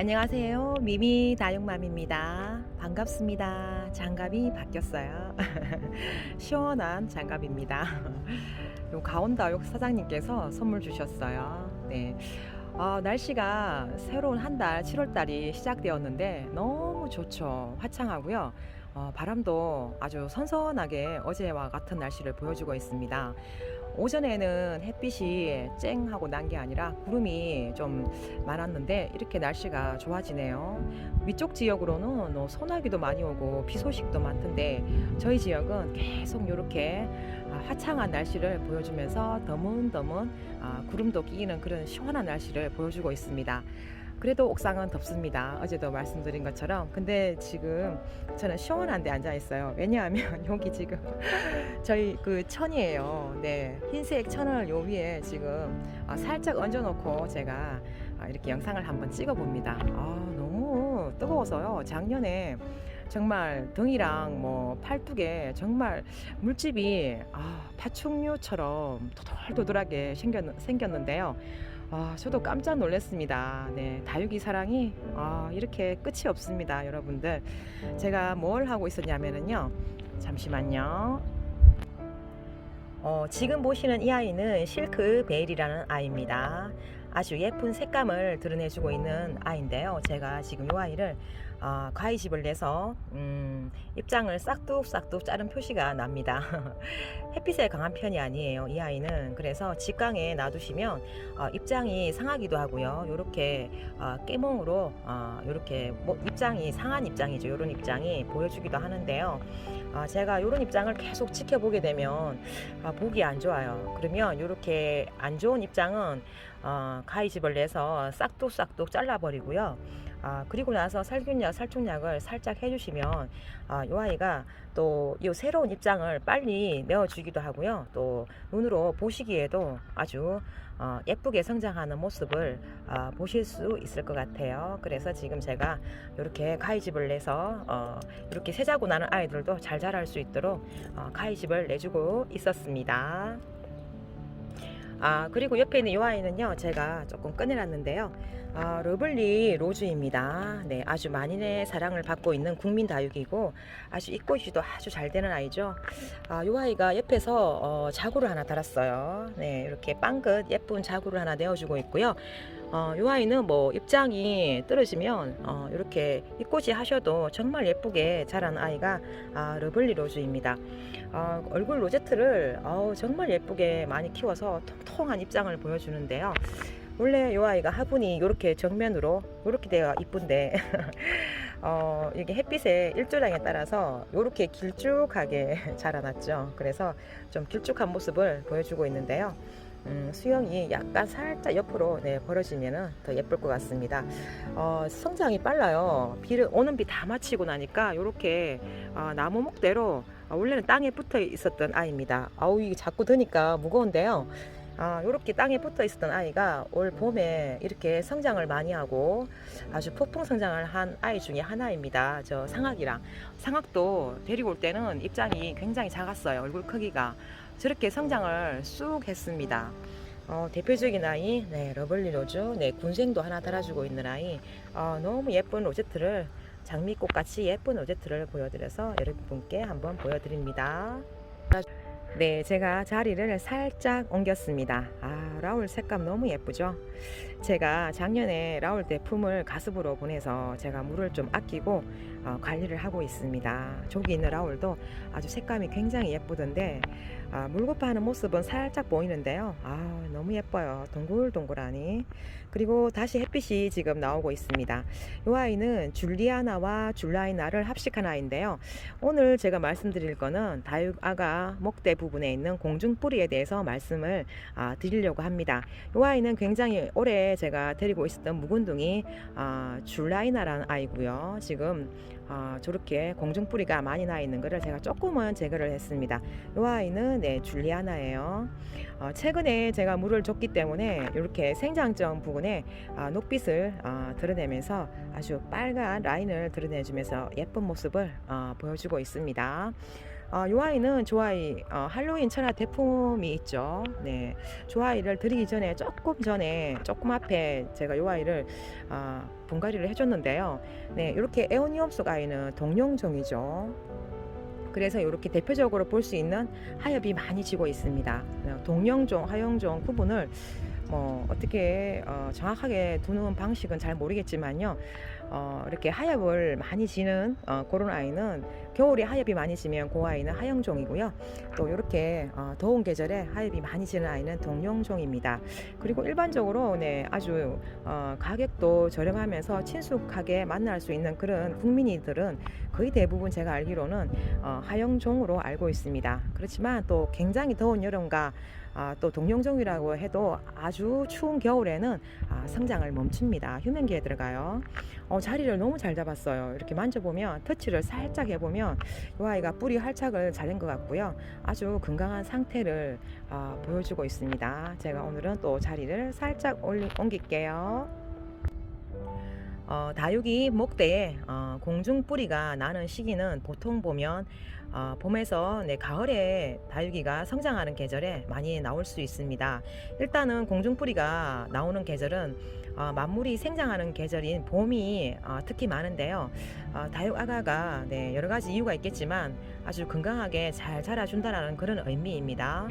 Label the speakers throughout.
Speaker 1: 안녕하세요. 미미 다육맘입니다. 반갑습니다. 장갑이 바뀌었어요. 시원한 장갑입니다. 요 가온다육 사장님께서 선물 주셨어요. 네. 아, 날씨가 새로운 한 달, 7월 달이 시작되었는데 너무 좋죠. 화창하고요. 어, 바람도 아주 선선하게 어제와 같은 날씨를 보여주고 있습니다. 오전에는 햇빛이 쨍하고 난 게 아니라 구름이 좀 많았는데 이렇게 날씨가 좋아지네요. 위쪽 지역으로는 뭐 소나기도 많이 오고 비 소식도 많던데 저희 지역은 계속 이렇게 아, 화창한 날씨를 보여주면서 더문더문 아, 구름도 끼는 그런 시원한 날씨를 보여주고 있습니다. 그래도 옥상은 덥습니다. 어제도 말씀드린 것처럼. 근데 지금 저는 시원한 데 앉아 있어요. 왜냐하면 여기 지금 저희 그 천이에요. 네. 흰색 천을 요 위에 지금 아, 살짝 얹어 놓고 제가 아, 이렇게 영상을 한번 찍어 봅니다. 아, 너무 뜨거워서요. 작년에 정말 등이랑 뭐 팔뚝에 정말 물집이 아, 파충류처럼 도돌도돌하게 생겼, 생겼는데요. 아, 저도 깜짝 놀랐습니다. 네, 다육이 사랑이 아, 이렇게 끝이 없습니다, 여러분들. 제가 뭘 하고 있었냐면은요. 잠시만요. 어, 지금 보시는 이 아이는 실크 베일이라는 아이입니다. 아주 예쁜 색감을 드러내주고 있는 아이인데요. 제가 지금 이 아이를 어, 가위집을 내서 음, 입장을 싹둑싹둑 자른 표시가 납니다. 햇빛에 강한 편이 아니에요. 이 아이는 그래서 직광에 놔두시면 어, 입장이 상하기도 하고요. 이렇게 어, 깨몽으로 어, 이렇게 뭐 입장이 상한 입장이죠. 이런 입장이 보여주기도 하는데요. 어, 제가 이런 입장을 계속 지켜보게 되면 아, 보기 안 좋아요. 그러면 이렇게 안 좋은 입장은 어, 가위집을 내서 싹둑싹둑 잘라버리고요. 아, 그리고 나서 살균약, 살충약을 살짝 해주시면 아, 이 아이가 또 이 새로운 입장을 빨리 내어주기도 하고요. 또 눈으로 보시기에도 아주 어, 예쁘게 성장하는 모습을 어, 보실 수 있을 것 같아요. 그래서 지금 제가 이렇게 가위집을 내서 어, 이렇게 새 자고 나는 아이들도 잘 자랄 수 있도록 어, 가위집을 내주고 있었습니다. 아 그리고 옆에 있는 이 아이는요 제가 조금 꺼내놨는데요. 아, 러블리 로즈입니다. 네 아주 만인의 사랑을 받고 있는 국민 다육이고 아주 입고지도 아주 잘 되는 아이죠. 아, 이 아이가 옆에서 어, 자구를 하나 달았어요. 네 이렇게 빵긋 예쁜 자구를 하나 내어주고 있고요. 어, 이 아이는 뭐 입장이 떨어지면 어, 이렇게 입꼬지 하셔도 정말 예쁘게 자란 아이가 아, 러블리 로즈입니다. 어, 얼굴 로제트를 어, 정말 예쁘게 많이 키워서 통통한 입장을 보여주는데요. 원래 이 아이가 화분이 이렇게 정면으로 이렇게 되어 이쁜데 어, 이게 햇빛의 일조량에 따라서 이렇게 길쭉하게 자라났죠. 그래서 좀 길쭉한 모습을 보여주고 있는데요. 음, 수영이 약간 살짝 옆으로 네, 벌어지면 더 예쁠 것 같습니다. 어, 성장이 빨라요. 비를 오는 비 다 마치고 나니까 이렇게 어, 나무 목대로 어, 원래는 땅에 붙어 있었던 아이입니다. 아우 이게 자꾸 드니까 무거운데요. 아, 이렇게 땅에 붙어 있었던 아이가 올 봄에 이렇게 성장을 많이 하고 아주 폭풍 성장을 한 아이 중에 하나입니다. 저 상악이랑 상악도 데리고 올 때는 입장이 굉장히 작았어요. 얼굴 크기가 저렇게 성장을 쑥 했습니다. 어, 대표적인 아이, 네, 러블리 로즈, 네, 군생도 하나 달아주고 있는 아이, 어, 너무 예쁜 로제트를 장미꽃 같이 예쁜 로제트를 보여드려서 여러분께 한번 보여드립니다. 네, 제가 자리를 살짝 옮겼습니다. 아, 라울 색감 너무 예쁘죠? 제가 작년에 라울 대품을 가습으로 보내서 제가 물을 좀 아끼고 어, 관리를 하고 있습니다. 저기 있는 라울도 아주 색감이 굉장히 예쁘던데 아, 물고파하는 모습은 살짝 보이는데요. 아, 너무 예뻐요. 동글동글하니. 그리고 다시 햇빛이 지금 나오고 있습니다. 이 아이는 줄리아나와 줄라이나를 합식한 아이인데요. 오늘 제가 말씀드릴 거는 다육아가 목대 부분에 있는 공중뿌리에 대해서 말씀을 아, 드리려고 합니다. 이 아이는 굉장히 오래 제가 데리고 있었던 묵은둥이 아, 줄라이나라는 아이고요. 지금 아, 저렇게 공중뿌리가 많이 나 있는 것을 제가 조금은 제거를 했습니다. 이 아이는 네, 줄리아나예요. 어, 최근에 제가 물을 줬기 때문에 이렇게 생장점 부분에 아, 녹빛을 아, 드러내면서 아주 빨간 라인을 드러내주면서 예쁜 모습을 아, 보여주고 있습니다. 어, 이 아이는 조아이 어, 할로윈 천하 대품이 있죠. 네, 조아이를 드리기 전에 조금 전에 조금 앞에 제가 이 아이를 어, 분갈이를 해줬는데요. 네, 이렇게 에오니엄 속 아이는 동룡종이죠. 그래서 이렇게 대표적으로 볼 수 있는 하엽이 많이 지고 있습니다. 어, 동령종, 하영종 구분을 뭐 어떻게 어, 정확하게 두는 방식은 잘 모르겠지만요. 어, 이렇게 하엽을 많이 지는 어, 그런 아이는 겨울에 하엽이 많이 지면 그 아이는 하영종이고요. 또 이렇게 어, 더운 계절에 하엽이 많이 지는 아이는 동룡종입니다. 그리고 일반적으로 네, 아주 어, 가격도 저렴하면서 친숙하게 만날 수 있는 그런 국민이들은 거의 대부분 제가 알기로는 어, 하영종으로 알고 있습니다. 그렇지만 또 굉장히 더운 여름과 아, 또 동룡종이라고 해도 아주 추운 겨울에는 아, 성장을 멈춥니다. 휴면기에 들어가요. 어, 자리를 너무 잘 잡았어요. 이렇게 만져보면 터치를 살짝 해보면 이 아이가 뿌리 활착을 잘한 것 같고요. 아주 건강한 상태를 어, 보여주고 있습니다. 제가 오늘은 또 자리를 살짝 올리, 옮길게요. 어, 다육이 목대에 어, 공중 뿌리가 나는 시기는 보통 보면 어, 봄에서 네, 가을에 다육이가 성장하는 계절에 많이 나올 수 있습니다. 일단은 공중 뿌리가 나오는 계절은 어, 만물이 생장하는 계절인 봄이 어, 특히 많은데요. 어, 다육 아가가 네, 여러 가지 이유가 있겠지만 아주 건강하게 잘 자라준다라는 그런 의미입니다.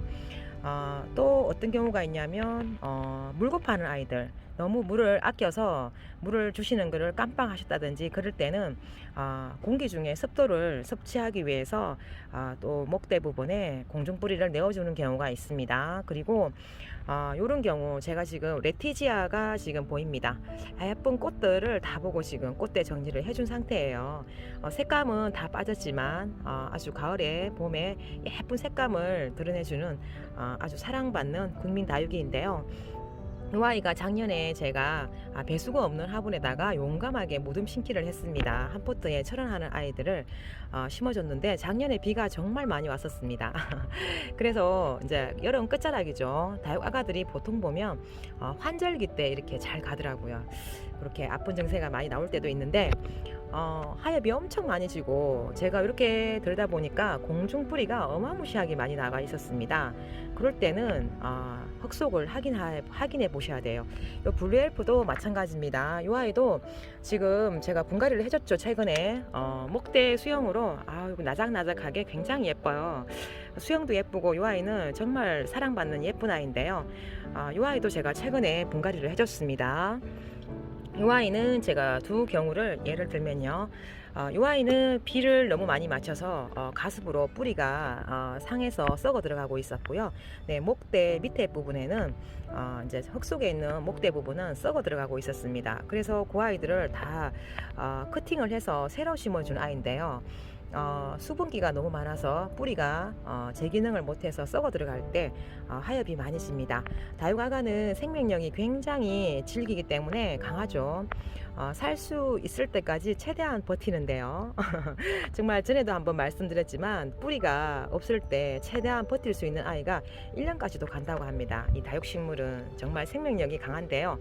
Speaker 1: 어, 또 어떤 경우가 있냐면 어, 물고 파는 아이들 너무 물을 아껴서 물을 주시는 것을 깜빡하셨다든지 그럴 때는 아, 공기 중에 습도를 섭취하기 위해서 아, 또 목대 부분에 공중 뿌리를 내어주는 경우가 있습니다. 그리고 아, 이런 경우 제가 지금 레티지아가 지금 보입니다. 예쁜 꽃들을 다 보고 지금 꽃대 정리를 해준 상태예요. 어, 색감은 다 빠졌지만 어, 아주 가을에 봄에 예쁜 색감을 드러내주는 어, 아주 사랑받는 국민 다육이인데요. 이 아이가 작년에 제가 아, 배수가 없는 화분에다가 용감하게 무듬 심기를 했습니다. 한 포트에 철원하는 아이들을 어, 심어줬는데 작년에 비가 정말 많이 왔었습니다. 그래서 이제 여름 끝자락이죠. 다육 아가들이 보통 보면 어, 환절기 때 이렇게 잘 가더라고요. 그렇게 아픈 증세가 많이 나올 때도 있는데 어, 하엽이 엄청 많이 지고 제가 이렇게 들다 보니까 공중 뿌리가 어마무시하게 많이 나가 있었습니다. 그럴 때는 어, 흑속을 확인해, 확인해 보셔야 돼요. 이 블루엘프도 마찬가지입니다. 이 아이도 지금 제가 분갈이를 해줬죠 최근에 어, 목대 수영으로 아 나작나작하게 굉장히 예뻐요. 수영도 예쁘고 이 아이는 정말 사랑받는 예쁜 아이인데요. 아, 이 아이도 제가 최근에 분갈이를 해줬습니다. 이 아이는 제가 두 경우를 예를 들면요. 어, 이 아이는 비를 너무 많이 맞춰서 어, 가습으로 뿌리가 어, 상해서 썩어 들어가고 있었고요. 네, 목대 밑에 부분에는 어, 이제 흙 속에 있는 목대 부분은 썩어 들어가고 있었습니다. 그래서 그 아이들을 다 어, 커팅을 해서 새로 심어준 아이인데요. 어, 수분기가 너무 많아서 뿌리가 어, 제 기능을 못해서 썩어 들어갈 때 어, 하엽이 많이 집니다. 다육아가는 생명력이 굉장히 질기기 때문에 강하죠. 어, 살 수 있을 때까지 최대한 버티는데요. 정말 전에도 한번 말씀드렸지만 뿌리가 없을 때 최대한 버틸 수 있는 아이가 1년까지도 간다고 합니다. 이 다육식물은 정말 생명력이 강한데요.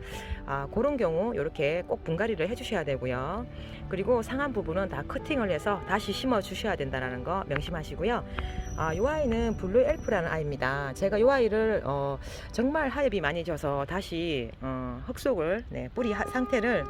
Speaker 1: 아, 그런 경우 이렇게 꼭 분갈이를 해주셔야 되고요. 그리고 상한 부분은 다 커팅을 해서 다시 심어 주셔야 된다는 거 명심하시고요. 아, 이 아이는 블루 엘프라는 아이입니다. 제가 이 아이를 어, 정말 하엽이 많이 져서 다시 어, 흙속을 네, 뿌리 하- 상태를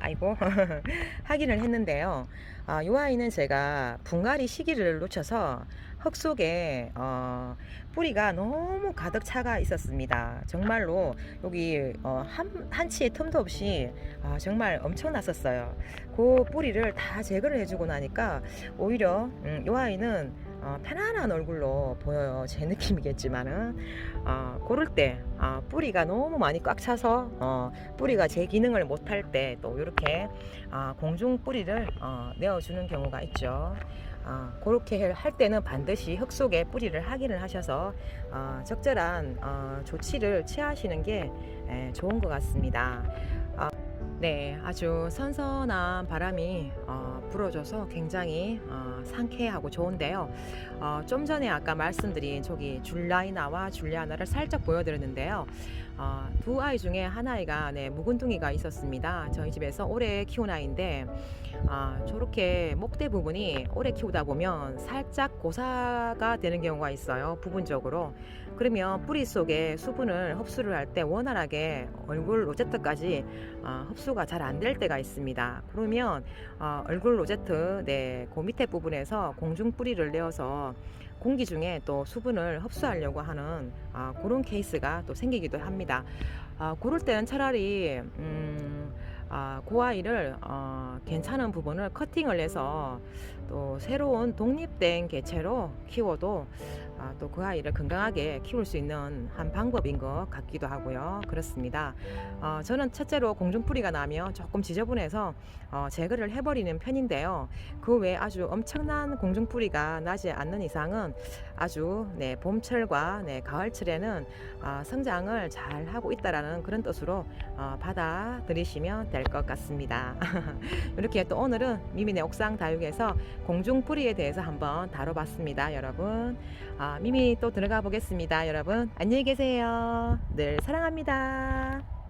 Speaker 1: 아이고 확인을 했는데요. 아, 이 아이는 제가 분갈이 시기를 놓쳐서 흙 속에 어, 뿌리가 너무 가득 차가 있었습니다. 정말로 여기 어, 한, 한 치의 틈도 없이 아, 정말 엄청났었어요. 그 뿌리를 다 제거를 해주고 나니까 오히려 음, 이 아이는 어, 편안한 얼굴로 보여요. 제 느낌이겠지만은 어, 고를 때 어, 뿌리가 너무 많이 꽉 차서 어, 뿌리가 제 기능을 못할 때 또 이렇게 어, 공중 뿌리를 어, 내어주는 경우가 있죠. 어, 그렇게 할 때는 반드시 흙 속에 뿌리를 확인을 하셔서 어, 적절한 어, 조치를 취하시는 게 에, 좋은 것 같습니다. 어, 네, 아주 선선한 바람이 어, 불어줘서 굉장히 어, 상쾌하고 좋은데요. 어, 좀 전에 아까 말씀드린 저기 줄라이나와 줄리아나를 살짝 보여드렸는데요. 어, 두 아이 중에 한 아이가 네, 묵은둥이가 있었습니다. 저희 집에서 올해 키운 아이인데 아, 저렇게 목대 부분이 오래 키우다 보면 살짝 고사가 되는 경우가 있어요. 부분적으로. 그러면 뿌리 속에 수분을 흡수를 할 때 원활하게 얼굴 로제트까지 어, 흡수가 잘 안 될 때가 있습니다. 그러면 어, 얼굴 로제트 네, 그 밑에 부분에서 공중 뿌리를 내어서 공기 중에 또 수분을 흡수하려고 하는 아, 그런 케이스가 또 생기기도 합니다. 아, 그럴 때는 차라리 음, 아, 그 아이를 어, 괜찮은 부분을 커팅을 해서 또 새로운 독립된 개체로 키워도 아, 또 그 아이를 건강하게 키울 수 있는 한 방법인 것 같기도 하고요. 그렇습니다. 어, 저는 첫째로 공중뿌리가 나면 조금 지저분해서 어, 제거를 해버리는 편인데요. 그 외에 아주 엄청난 공중뿌리가 나지 않는 이상은 아주 네, 봄철과 네, 가을철에는 어, 성장을 잘 하고 있다라는 그런 뜻으로 어, 받아들이시면 될 것 같습니다. 이렇게 또 오늘은 미미네 옥상 다육에서 공중뿌리에 대해서 한번 다뤄봤습니다, 여러분. 아, 미미 또 들어가 보겠습니다, 여러분. 안녕히 계세요. 늘 사랑합니다.